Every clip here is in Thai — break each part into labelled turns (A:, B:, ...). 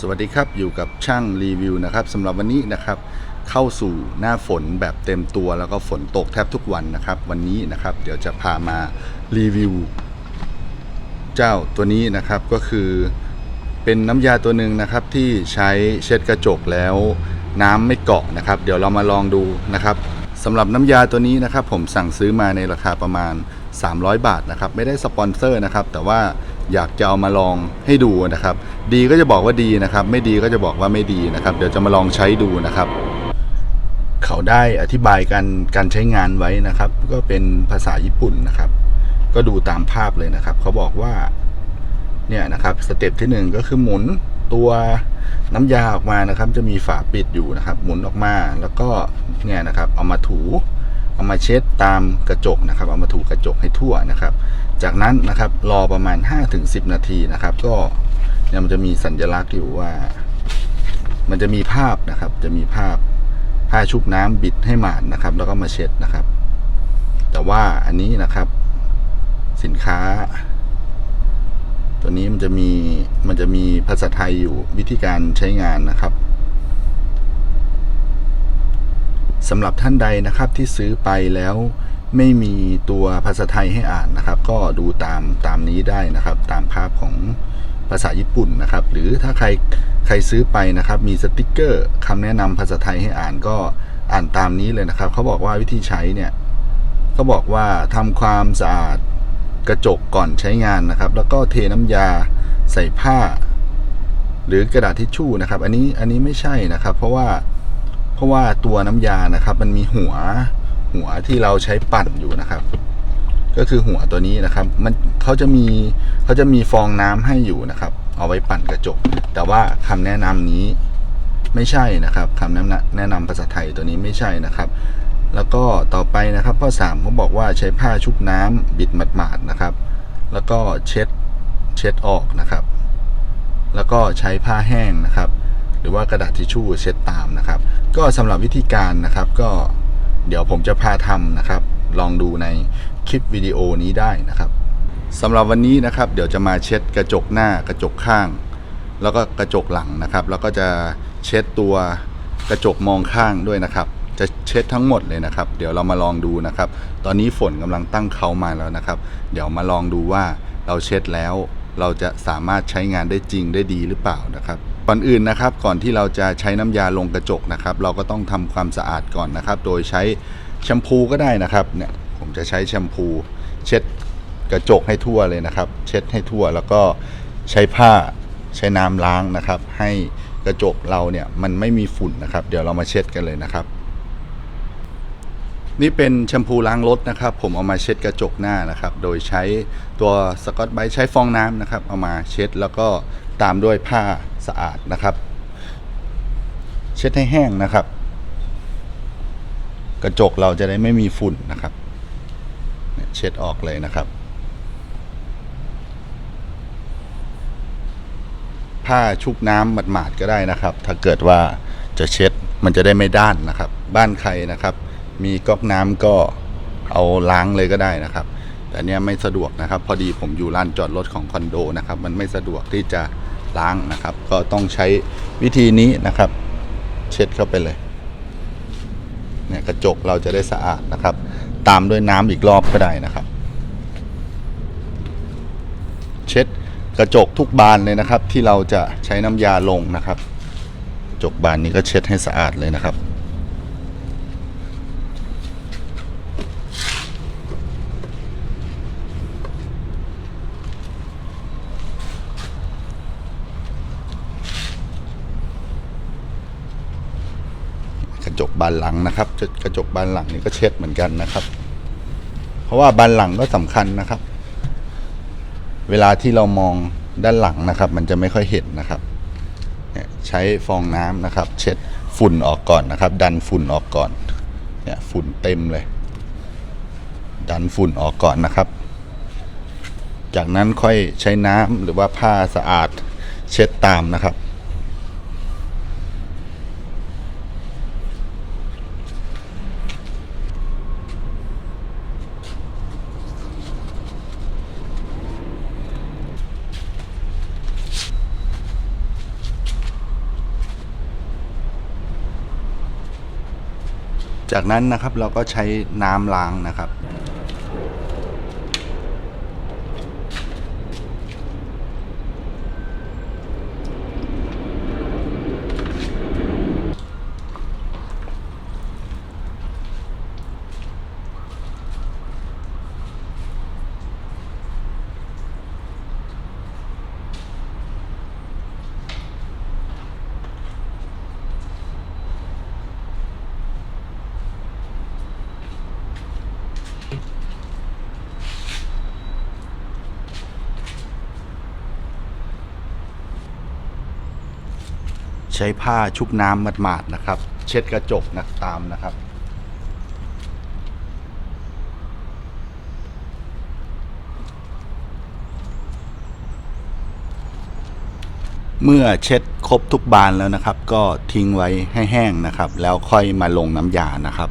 A: สวัสดีครับอยู่กับช่างรีวิวนะครับสำหรับวันนี้นะครับเข้าสู่หน้าฝนแบบเต็มตัวแล้วก็ฝนตกแทบทุกวันนะครับ วันนี้นะครับ เดี๋ยวจะพามารีวิว เจ้าตัวนี้นะครับก็คือเป็นน้ำยาตัวหนึ่งนะครับที่ใช้เช็ดกระจกแล้วน้ำไม่เกาะนะครับ เดี๋ยวเรามาลองดูนะครับสำหรับน้ำยาตัวนี้นะครับ ผมสั่งซื้อมาในราคาประมาณ 300 บาทนะครับ ไม่ได้สปอนเซอร์นะครับ แต่ว่า อยากจะเอามาลองให้ดูนะครับ ดีก็จะบอกว่าดีนะครับ ไม่ดีก็จะบอกว่าไม่ดีนะครับ เดี๋ยวจะมาลองใช้ดูนะครับ เขาได้อธิบายการการใช้งานไว้นะครับ ก็เป็นภาษาญี่ปุ่นนะครับ ก็ดูตามภาพเลยนะครับ เขาบอกว่าเนี่ยนะครับสเต็ปที่หนึ่งก็คือหมุนตัวน้ำยาออกมานะครับ จะมีฝาปิดอยู่นะครับ หมุนออกมาแล้วก็เนี่ยนะครับ เอามาถู เอามาเช็ดตามกระจกนะครับ เอามาถูกระจกให้ทั่วนะครับ จากนั้นนะครับรอประมาณ 5-10 นาทีนะครับ ก็เนี่ยมันจะมีสัญลักษณ์อยู่ว่า มันจะมีภาพนะครับ จะมีภาพผ้าชุบน้ำบิดให้หมาดนะครับ แล้วก็มาเช็ดนะครับ แต่ว่าอันนี้นะครับ สินค้า ตัวนี้มันจะมีมันจะมีภาษาไทยอยู่วิธีการใช้งานนะครับ สำหรับท่านใดนะครับที่ซื้อไปแล้วไม่มีตัวภาษาไทยให้อ่านนะครับ ก็ดูตามตามนี้ได้นะครับ ตามภาพของภาษาญี่ปุ่นนะครับ หรือถ้าใครใครซื้อไปนะครับ มีสติกเกอร์คำแนะนำภาษาไทยให้อ่านก็อ่านตามนี้เลยนะครับเขาบอกว่าวิธีใช้เนี่ยเขาบอกว่าทำความสะอาดกระจกก่อนใช้งานนะครับ แล้วก็เทน้ำยาใส่ผ้า หรือกระดาษทิชชู่นะครับ อันนี้อันนี้ไม่ใช่นะครับ เพราะว่า เพราะว่าตัวน้ำยานะครับ มันมีหัวหัวที่เราใช้ปั่นอยู่นะครับ ก็คือหัวตัวนี้นะครับ มันเขาจะมีเขาจะมีฟองน้ำให้อยู่นะครับ เอาไว้ปั่นกระจก แต่ว่าคำแนะนำนี้ไม่ใช่นะครับคำแนะนำแนะนำภาษาไทยตัวนี้ไม่ใช่นะครับแล้วก็ต่อไปนะครับข้อ3เขาบอกว่าใช้ผ้าชุบน้ำบิดหมาดๆนะครับ แล้วก็เช็ดเช็ดออกนะครับ แล้วก็ใช้ผ้าแห้งนะครับ หรือว่ากระดาษทิชชู่เช็ดตามนะครับ ก็สำหรับวิธีการนะครับก็เดี๋ยวผมจะพาทำนะครับ ลองดูในคลิปวิดีโอนี้ได้นะครับสำหรับวันนี้นะครับเดี๋ยวจะมาเช็ดกระจกหน้ากระจกข้าง แล้วก็กระจกหลังนะครับ แล้วก็จะเช็ดตัวกระจกมองข้างด้วยนะครับ จะเช็ดทั้งหมดเลยนะครับ เดี๋ยวเรามาลองดูนะครับ ตอนนี้ฝนกำลังตั้งเขามาแล้วนะครับ เดี๋ยวมาลองดูว่าเราเช็ดแล้ว เราจะสามารถใช้งานได้จริงได้ดีหรือเปล่านะครับ ก่อนอื่นนะครับก่อนที่เราจะใช้น้ำยาลงกระจกนะครับ เราก็ต้องทำความสะอาดก่อนนะครับ โดยใช้แชมพูก็ได้นะครับเนี่ยผมจะใช้แชมพู เช็ดกระจกให้ทั่วเลยนะครับ เช็ดให้ทั่วแล้วก็ใช้ผ้าใช้น้ำล้างนะครับ ให้กระจกเราเนี่ยมันไม่มีฝุ่นนะครับ เดี๋ยวเรามาเช็ดกันเลยนะครับ นี่เป็นแชมพูล้างรถนะครับ ผมเอามาเช็ดกระจกหน้านะครับ โดยใช้ตัวสกอตไบต์ใช้ฟองน้ำนะครับ เอามาเช็ดแล้วก็ตามด้วยผ้า สะอาดนะครับ เช็ดให้แห้งนะครับ กระจกเราจะได้ไม่มีฝุ่นนะครับเช็ดออกเลยนะครับ ผ้าชุบน้ำหมาดๆก็ได้นะครับ ถ้าเกิดว่าจะเช็ดมันจะได้ไม่ด้านนะครับ บ้านใครนะครับ มีก๊อกน้ำก็เอาล้างเลยก็ได้นะครับแต่เนี้ยไม่สะดวกนะครับ พอดีผมอยู่ลานจอดรถของคอนโดนะครับ มันไม่สะดวกที่จะ ล้างนะครับ ก็ต้องใช้วิธีนี้นะครับ เช็ดเข้าไปเลยเนี่ยกระจกเราจะได้สะอาดนะครับ ตามด้วยน้ำอีกรอบก็ได้นะครับ เช็ดกระจกทุกบานเลยนะครับ ที่เราจะใช้น้ำยาลงนะครับ กระจกบานนี้ก็เช็ดให้สะอาดเลยนะครับ จกบานหลังนะครับ กระจกบานหลังนี่ก็เช็ดเหมือนกันนะครับ เพราะว่าบานหลังก็สำคัญนะครับ เวลาที่เรามองด้านหลังนะครับ มันจะไม่ค่อยเห็นนะครับใช้ฟองน้ำนะครับ เช็ดฝุ่นออกก่อนนะครับ ดันฝุ่นออกก่อนเนี่ยฝุ่นเต็มเลย ดันฝุ่นออกก่อนนะครับ จากนั้นค่อยใช้น้ำหรือว่าผ้าสะอาดเช็ดตามนะครับ จากนั้นนะครับเราก็ใช้น้ำล้างนะครับ ใช้ผ้าชุบน้ำหมาดๆนะครับ เช็ดกระจกนะตามนะครับ เมื่อเช็ดครบทุกบานแล้วนะครับ ก็ทิ้งไว้ให้แห้งนะครับ แล้วค่อยมาลงน้ำยานะครับ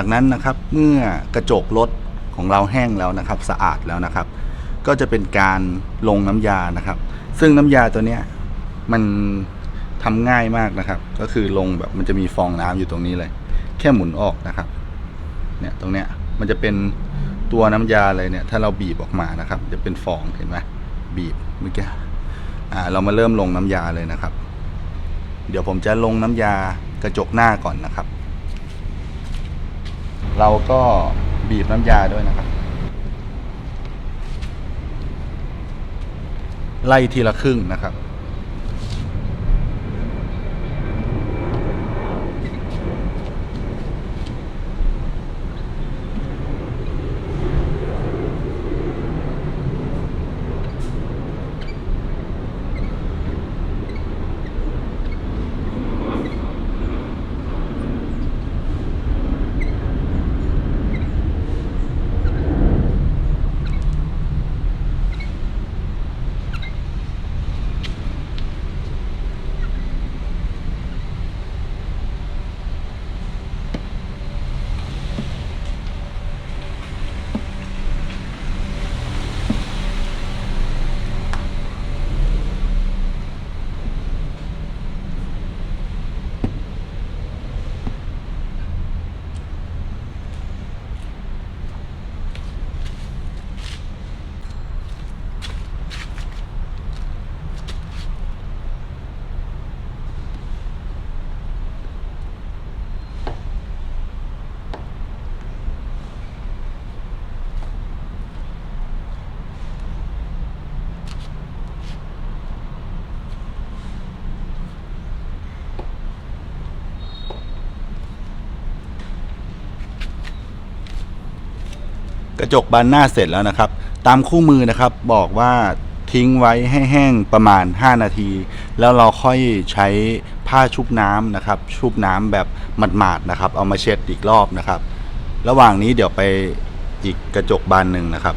A: จากนั้นนะครับเมื่อกระจกรถของเราแห้งแล้วนะครับ สะอาดแล้วนะครับ ก็จะเป็นการลงน้ำยานะครับ ซึ่งน้ำยาตัวเนี้ยมันทำง่ายมากนะครับ ก็คือลงแบบมันจะมีฟองน้ำอยู่ตรงนี้เลย แค่หมุนออกนะครับ เนี่ยตรงเนี้ยมันจะเป็นตัวน้ำยาเลยเนี่ย ถ้าเราบีบออกมานะครับ จะเป็นฟองเห็นไหมบีบเมื่อกี้อ่าเรามาเริ่มลงน้ำยาเลยนะครับ เดี๋ยวผมจะลงน้ำยากระจกหน้าก่อนนะครับ เราก็บีบน้ำยาด้วยนะครับ ไล่ทีละครึ่งนะครับ กระจกบานหน้าเสร็จแล้วนะครับ ตามคู่มือนะครับบอกว่าทิ้งไว้ให้แห้งประมาณ 5 นาที แล้วเราค่อยใช้ผ้าชุบน้ำนะครับ ชุบน้ำแบบหมาดๆนะครับ เอามาเช็ดอีกรอบนะครับ ระหว่างนี้เดี๋ยวไปอีกกระจกบานหนึ่งนะครับ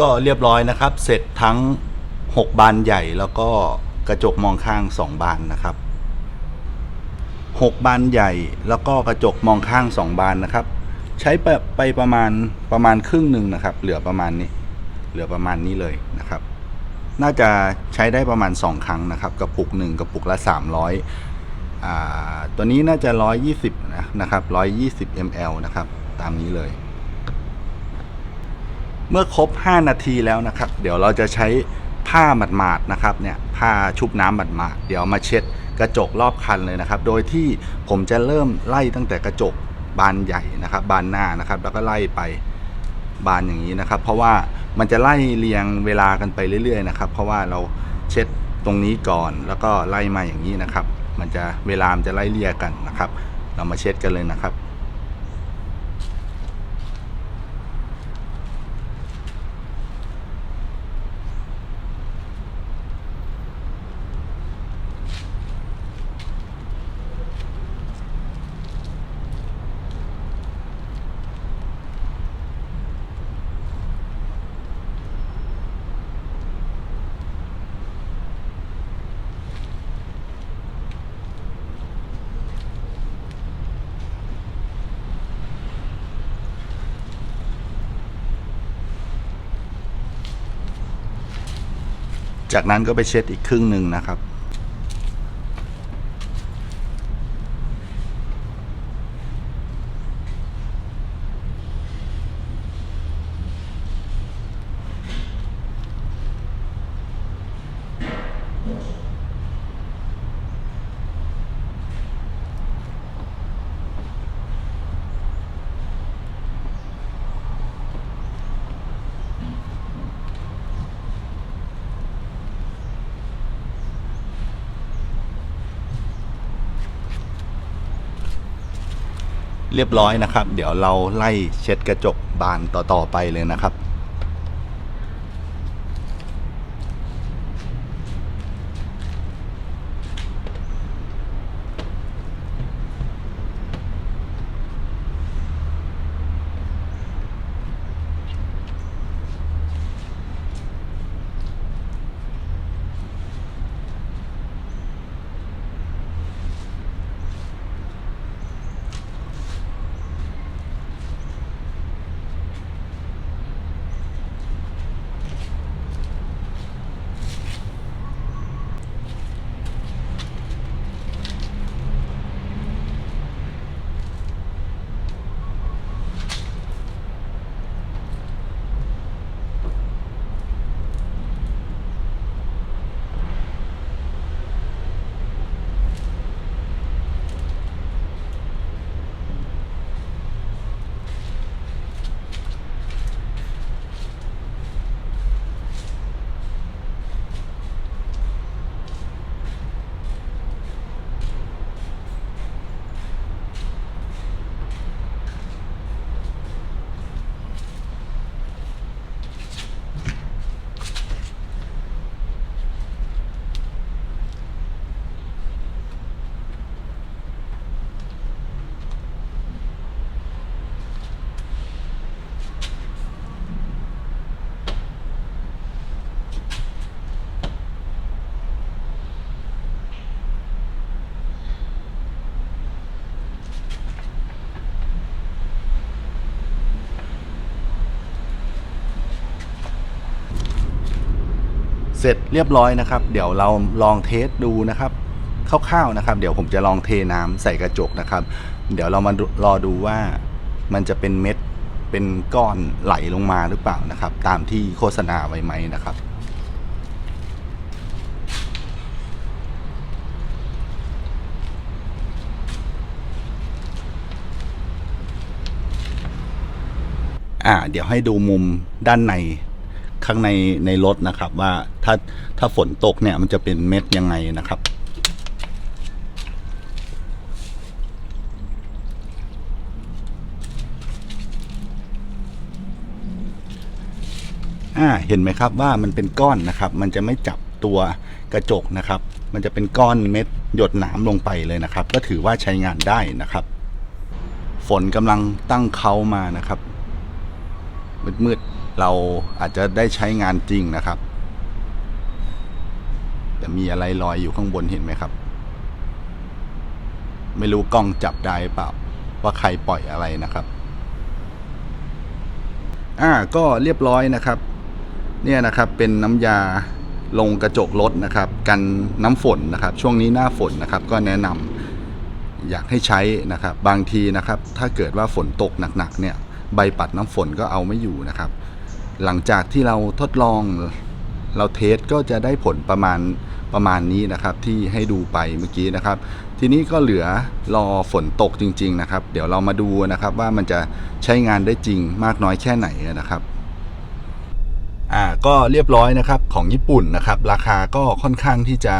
A: ก็เรียบร้อยนะครับ เสร็จทั้ง 6 บานใหญ่แล้วก็กระจกมองข้าง 2 บานนะครับ 6 บานใหญ่แล้วก็กระจกมองข้าง 2 บานนะครับ ใช้ไปไปประมาณประมาณครึ่งหนึ่งนะครับ เหลือประมาณนี้ เหลือประมาณนี้เลยนะครับ น่าจะใช้ได้ประมาณ 2 ครั้งนะครับกระปุกหนึ่งกระปุกละ 300อ่าตัวนี้น่าจะ 120นะนะครับ 120 ml นะครับ ตามนี้เลย เมื่อครบ 5 นาทีแล้วนะครับ เดี๋ยวเราจะใช้ผ้าหมาดๆนะครับเนี่ยผ้าชุบน้ำหมาดๆเดี๋ยวมาเช็ดกระจกรอบคันเลยนะครับ โดยที่ผมจะเริ่มไล่ตั้งแต่กระจกบานใหญ่นะครับ บานหน้านะครับ แล้วก็ไล่ไปบานอย่างนี้นะครับ เพราะว่ามันจะไล่เรียงเวลากันไปเรื่อยๆนะครับ เพราะว่าเราเช็ดตรงนี้ก่อนแล้วก็ไล่มาอย่างนี้นะครับ มันจะเวลามันจะไล่เรียกันนะครับ เรามาเช็ดกันเลยนะครับ จากนั้นก็ไปเช็ดอีกครึ่งหนึ่งนะครับ เรียบร้อยนะครับ เดี๋ยวเราไล่เช็ดกระจกบานต่อๆไปเลยนะครับ เสร็จเรียบร้อยนะครับ เดี๋ยวเราลองเทสดูนะครับคร่าวๆนะครับ เดี๋ยวผมจะลองเทน้ำใส่กระจกนะครับ เดี๋ยวเรามารอดูว่ามันจะเป็นเม็ดเป็นก้อนไหลลงมาหรือเปล่านะครับ ตามที่โฆษณาไว้ไหมนะครับอ่าเดี๋ยวให้ดูมุมด้านใน ข้างในในรถนะครับ ว่าถ้าถ้าฝนตกเนี่ยมันจะเป็นเม็ดยังไงนะครับ อ่าเห็นไหมครับว่ามันเป็นก้อนนะครับ มันจะไม่จับตัวกระจกนะครับ มันจะเป็นก้อนเม็ดหยดน้ำลงไปเลยนะครับ ก็ถือว่าใช้งานได้นะครับ ฝนกำลังตั้งเขามานะครับมืดๆ เราอาจจะได้ใช้งานจริงนะครับ แต่มีอะไรลอยอยู่ข้างบนเห็นไหมครับ ไม่รู้กล้องจับได้เปล่าว่าใครปล่อยอะไรนะครับ อ่าก็เรียบร้อยนะครับ เนี่ยนะครับเป็นน้ำยาลงกระจกรถนะครับ กันน้ำฝนนะครับ ช่วงนี้หน้าฝนนะครับ ก็แนะนำอยากให้ใช้นะครับ บางทีนะครับ ถ้าเกิดว่าฝนตกหนักๆเนี่ยใบปัดน้ำฝนก็เอาไม่อยู่นะครับ หลังจากที่เราทดลองเราเทสก็จะได้ผลประมาณประมาณนี้นะครับที่ให้ดูไปเมื่อกี้นะครับ ทีนี้ก็เหลือรอฝนตกจริง ๆนะครับ เดี๋ยวเรามาดูนะครับว่ามันจะใช้งานได้จริงมากน้อยแค่ไหนนะครับอ่าก็เรียบร้อยนะครับของญี่ปุ่นนะครับ ราคาก็ค่อนข้างที่จะ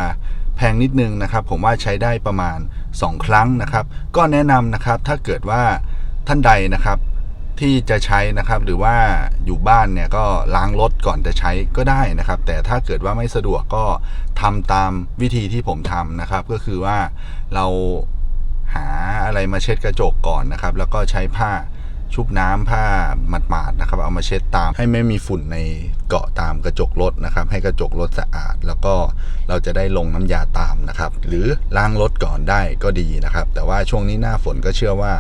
A: แพงนิดนึงนะครับ ผมว่าใช้ได้ประมาณ 2 ครั้งนะครับ ก็แนะนำนะครับถ้าเกิดว่าท่านใดนะครับ ที่จะใช้นะครับ หรือว่าอยู่บ้านเนี่ยก็ล้างรถก่อนจะใช้ก็ได้นะครับ แต่ถ้าเกิดว่าไม่สะดวกก็ทำตามวิธีที่ผมทำนะครับ ก็คือว่าเราหาอะไรมาเช็ดกระจกก่อนนะครับ แล้วก็ใช้ผ้าชุบน้ำผ้าหมาดๆนะครับ เอามาเช็ดตามให้ไม่มีฝุ่นในเกาะตามกระจกรถนะครับ ให้กระจกรถสะอาด แล้วก็เราจะได้ลงน้ำยาตามนะครับ หรือล้างรถก่อนได้ก็ดีนะครับ แต่ว่าช่วงนี้หน้าฝนก็เชื่อว่า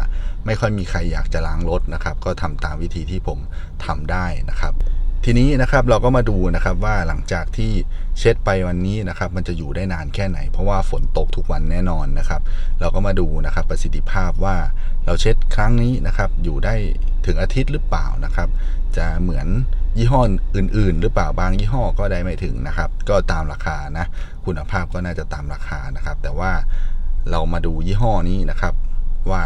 A: ไม่ค่อยมีใครอยากจะล้างรถนะครับ ก็ทำตามวิธีที่ผมทำได้นะครับ ทีนี้นะครับเราก็มาดูนะครับว่าหลังจากที่เช็ดไปวันนี้นะครับ มันจะอยู่ได้นานแค่ไหน เพราะว่าฝนตกทุกวันแน่นอนนะครับ เราก็มาดูนะครับประสิทธิภาพว่าเราเช็ดครั้งนี้นะครับอยู่ได้ถึงอาทิตย์หรือเปล่านะครับ จะเหมือนยี่ห้ออื่น ๆ หรือเปล่าบางยี่ห้อก็ได้ไม่ถึงนะครับ ก็ตามราคานะ คุณภาพก็น่าจะตามราคานะครับ แต่ว่าเรามาดูยี่ห้อนี้นะครับว่า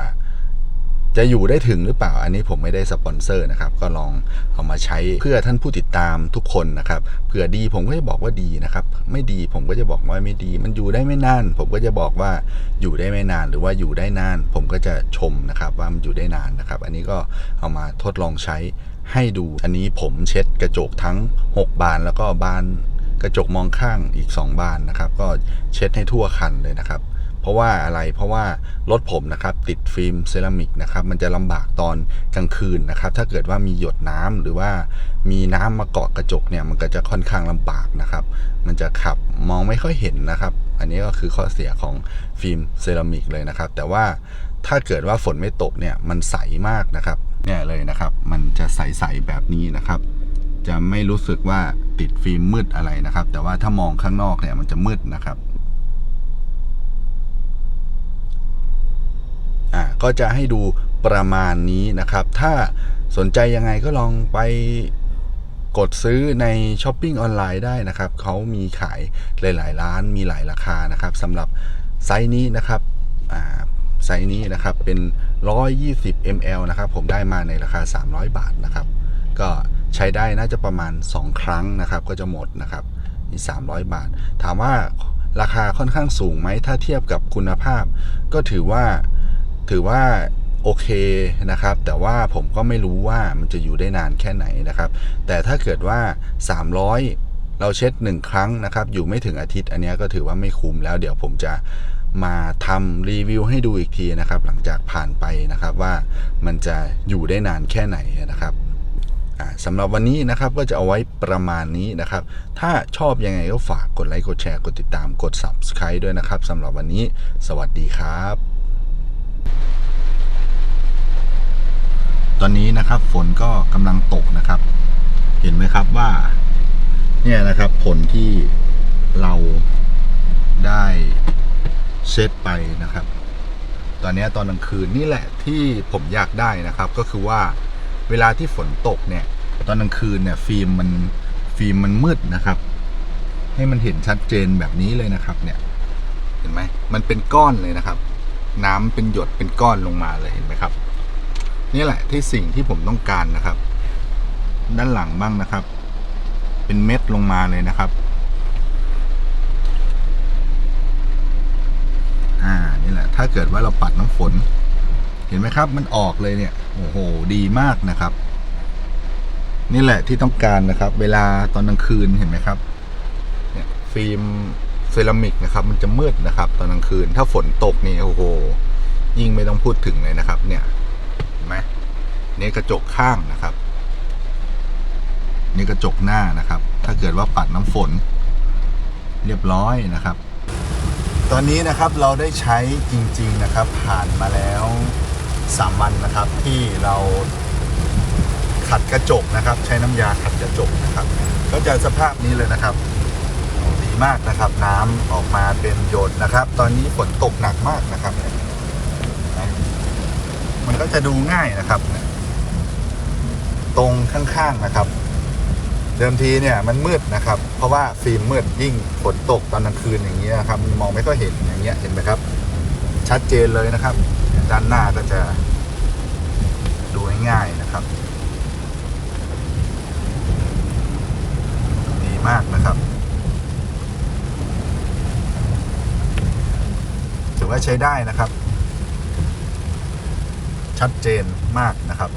A: จะอยู่ได้ถึงหรือเปล่าอันนี้ผมไม่ได้สปอนเซอร์นะครับ ก็ลองเอามาใช้เพื่อท่านผู้ติดตามทุกคนนะครับเผื่อดีผมก็จะบอกว่าดีนะครับ ไม่ดีผมก็จะบอกว่าไม่ดี มันอยู่ได้ไม่นาน ผมก็จะบอกว่าอยู่ได้ไม่นาน หรือว่าอยู่ได้นาน ผมก็จะชมนะครับว่ามันอยู่ได้นานนะครับ อันนี้ก็เอามาทดลองใช้ให้ดูอันนี้ผมเช็ดกระจกทั้ง 6 บานแล้วก็บานกระจกมองข้างอีก 2 บานนะครับ ก็เช็ดให้ทั่วคันเลยนะครับ เพราะว่าอะไรเพราะว่ารถผมนะครับติดฟิล์มเซรามิกนะครับมันจะลำบากตอนกลางคืนนะครับถ้าเกิดว่ามีหยดน้ำหรือว่ามีน้ำมาเกาะกระจกเนี่ยมันก็จะค่อนข้างลำบากนะครับมันจะขับมองไม่ค่อยเห็นนะครับ อันนี้ก็คือข้อเสียของฟิล์มเซรามิกเลยนะครับ แต่ว่าถ้าเกิดว่าฝนไม่ตกเนี่ยมันใสมากนะครับเนี่ยเลยนะครับ มันจะใสๆแบบนี้นะครับ จะไม่รู้สึกว่าติดฟิล์มมืดอะไรนะครับ แต่ว่าถ้ามองข้างนอกเนี่ยมันจะมืดนะครับ อ่าก็จะให้ดูประมาณนี้นะครับ ถ้าสนใจยังไงก็ลองไปกดซื้อในช้อปปิ้งออนไลน์ได้นะครับ เขามีขายหลาย ๆ ร้านมีหลายราคานะครับสำหรับไซส์นี้นะครับไซส์นี้นะครับเป็น 120 ml นะครับ ผมได้มาในราคา 300 บาทนะครับ ก็ใช้ได้น่าจะประมาณ 2 ครั้งนะครับ ก็จะหมดนะครับนี่300 บาท ถามว่าราคาค่อนข้างสูงไหมถ้าเทียบกับคุณภาพ ก็ถือว่า ถือว่าโอเคนะครับ แต่ว่าผมก็ไม่รู้ว่ามันจะอยู่ได้นานแค่ไหนนะครับ แต่ถ้าเกิดว่า 300 เราเช็ด 1 ครั้งนะครับ อยู่ไม่ถึงอาทิตย์ อันนี้ก็ถือว่าไม่คุ้มแล้ว เดี๋ยวผมจะมาทำรีวิวให้ดูอีกทีนะครับ หลังจากผ่านไปนะครับว่ามันจะอยู่ได้นานแค่ไหนนะครับสำหรับวันนี้นะครับก็จะเอาไว้ประมาณนี้นะครับ ถ้าชอบยังไงก็ฝากกดไลค์กดแชร์กดติดตามกด subscribe ด้วยนะครับสำหรับวันนี้ สวัสดีครับ ตอนนี้นะครับฝนก็กำลังตกนะครับ เห็นไหมครับว่า เนี่ยนะครับผลที่เราได้เซตไปนะครับ ตอนนี้ตอนกลางคืนนี่แหละที่ผมอยากได้นะครับ ก็คือว่าเวลาที่ฝนตกเนี่ย ตอนกลางคืนเนี่ย ฟิล์มมันฟิล์มมันมืดนะครับ ให้มันเห็นชัดเจนแบบนี้เลยนะครับ เนี่ย เห็นไหมมันเป็นก้อนเลยนะครับ น้ำเป็นหยดเป็นก้อนลงมาเลยเห็นไหมครับ นี่แหละที่สิ่งที่ผมต้องการนะครับ ด้านหลังบ้างนะครับ เป็นเม็ดลงมาเลยนะครับ อ่านี่แหละ ถ้าเกิดว่าเราปัดน้ำฝน เห็นไหมครับ มันออกเลยเนี่ยโอ้โหดีมากนะครับ นี่แหละที่ต้องการนะครับ เวลาตอนกลางคืนเห็นไหมครับ เนี่ยฟิล์ม เซรามิกนะครับมันจะมืดนะครับ ตอนกลางคืน ถ้าฝนตกนี่โอ้โห ยิ่งไม่ต้องพูดถึงเลยนะครับ เนี่ยเห็นไหมนี่กระจกข้างนะครับ นี่กระจกหน้านะครับ ถ้าเกิดว่าปัดน้ำฝน เรียบร้อยนะครับ ตอนนี้นะครับเราได้ใช้จริง ๆนะครับ ผ่านมาแล้วสามวันนะครับ ที่เราขัดกระจกนะครับ ใช้น้ำยาขัดกระจกนะครับ ก็จะสภาพนี้เลยนะครับ มากนะครับ น้ำออกมาเป็นหยดนะครับ ตอนนี้ฝนตกหนักมากนะครับ มันก็จะดูง่ายนะครับ ตรงข้างๆนะครับ เดิมทีเนี่ยมันมืดนะครับ เพราะว่าฟิล์มมืดยิ่งฝนตกตอนกลางคืนอย่างเงี้ยนะครับ มองไม่ค่อยเห็นอย่างเงี้ยเห็นไหมครับ ชัดเจนเลยนะครับ ด้านหน้าก็จะดูง่ายๆนะครับ ดีมากนะครับ ถือ ว่าใช้ได้นะครับ ชัดเจนมากนะครับ